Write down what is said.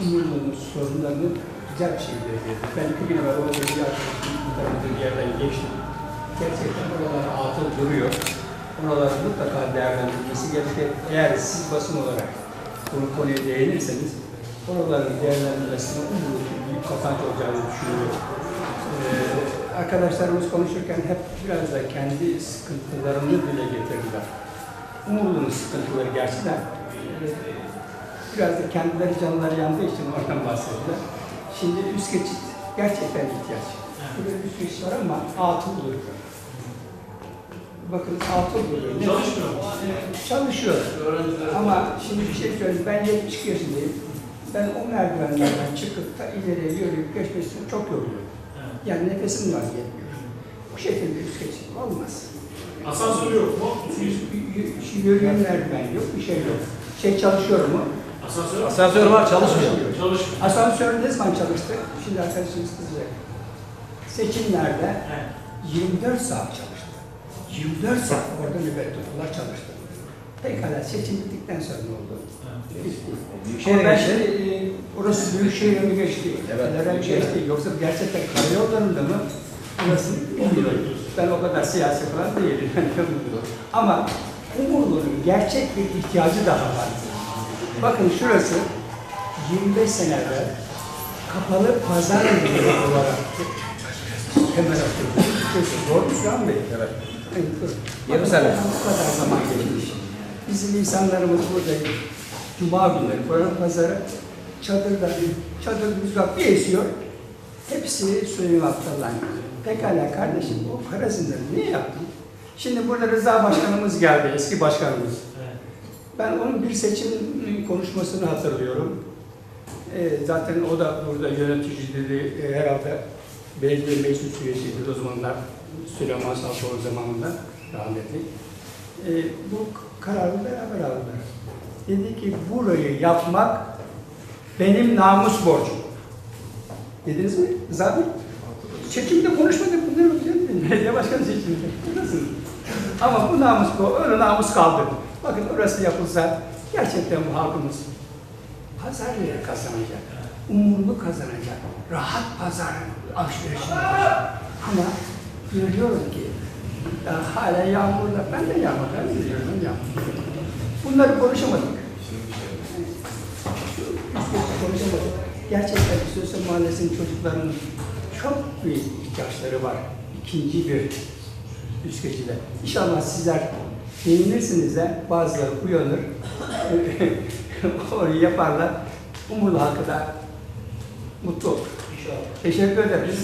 umurlarını, sorunlarını güzel bir şekilde verdi. Ben iki gün evvel orada bir arkadaşım tarafa bir yerden geçtim. Gerçekten oralar atıl duruyor. Oraların mutlaka değerlendirilmesi gerekir. Eğer siz basın olarak bunu konuya değinirseniz oraların değerlendirilmesine umurlu büyük kazanç olacağını düşünüyorum. Ee, arkadaşlarımız konuşurken hep biraz da kendi sıkıntılarını dile getirdiler. Umurlu'nun sıkıntıları gerçekten biraz da kendileri canları yandığı için oradan bahsettiler. Şimdi üst geçit gerçekten ihtiyaç. Burada üst geçit var ama altı duruyor. Bakın altı duruyor. Çalışmıyor mu? Çalışıyor. Ama şimdi bir şey söyleyeyim. Ben 72 yaşındayım. Ben o merdivenlerden çıkıp da ileriye yürüyüp geçmesi çok yoruluyor. Evet. Yani nefesim var yetmiyor. Bu şekilde üst geçit olmaz. Asansör yok mu? Yürüyen merdiven yok, bir şey yok. Şey çalışıyor mu? Asansör Asansör var çalışmıyor. Çalışmıyor. Asansör ne zaman çalıştı? Şimdi arkadaşımız kızacak. Seçimlerde Evet. 24 saat çalıştı. 24 saat orada nöbet tuttular çalıştı. Pekala seçim bittikten sonra ne oldu? Büyükşehir'e ben geçti. e, orası Büyükşehir'e mi geçti? Evet, Nereye geçti? Yoksa gerçekten karayollarında mı? Burası bilmiyorum. Ben o kadar siyasi falan değilim. Ama Umurlu'nun gerçek bir ihtiyacı daha var. Bakın şurası 25 sene evvel kapalı pazar yeri olarak hemen atıldı. Doğru mu Şuan Bey? Evet. 20 sene. Bu kadar zaman geçmiş. Bizim insanlarımız burada Cuma günleri, Kur'an pazarı çadırda, çadır rüzgar bir esiyor. Hepsi suyun gidiyor. Pekala kardeşim o parasını niye yaptın? Şimdi burada Rıza Başkanımız geldi, eski başkanımız. Ben onun bir seçim konuşmasını hatırlıyorum. Ee, zaten o da burada yönetici dedi, e, herhalde belediye meclis üyesiydi o zamanlar, Süleyman Saltoğlu zamanında rahmetli. Ee, bu kararı beraber aldılar. Dedi ki burayı yapmak benim namus borcum. Dediniz mi? Bey? Seçimde konuşmadık bunları? Belediye başkanı seçiminde. Nasıl? Ama bu namus öyle namus kaldı. Bakın orası yapılsa gerçekten bu halkımız pazar yeri kazanacak. Umurlu kazanacak. Rahat pazar alışverişini. Ama görüyorum ki ya hala yağmurla, ben de yağmurdan biliyorum yağmur. Bunları konuşamadık. Konuşamadık. Gerçekten Sosyal Mahallesi'nin çocuklarının çok büyük ihtiyaçları var. İkinci bir üst geçide. İnşallah sizler beğenirsiniz de bazıları uyanır, orayı yaparlar. Umurlu halkı da mutlu olur. Teşekkür ederim.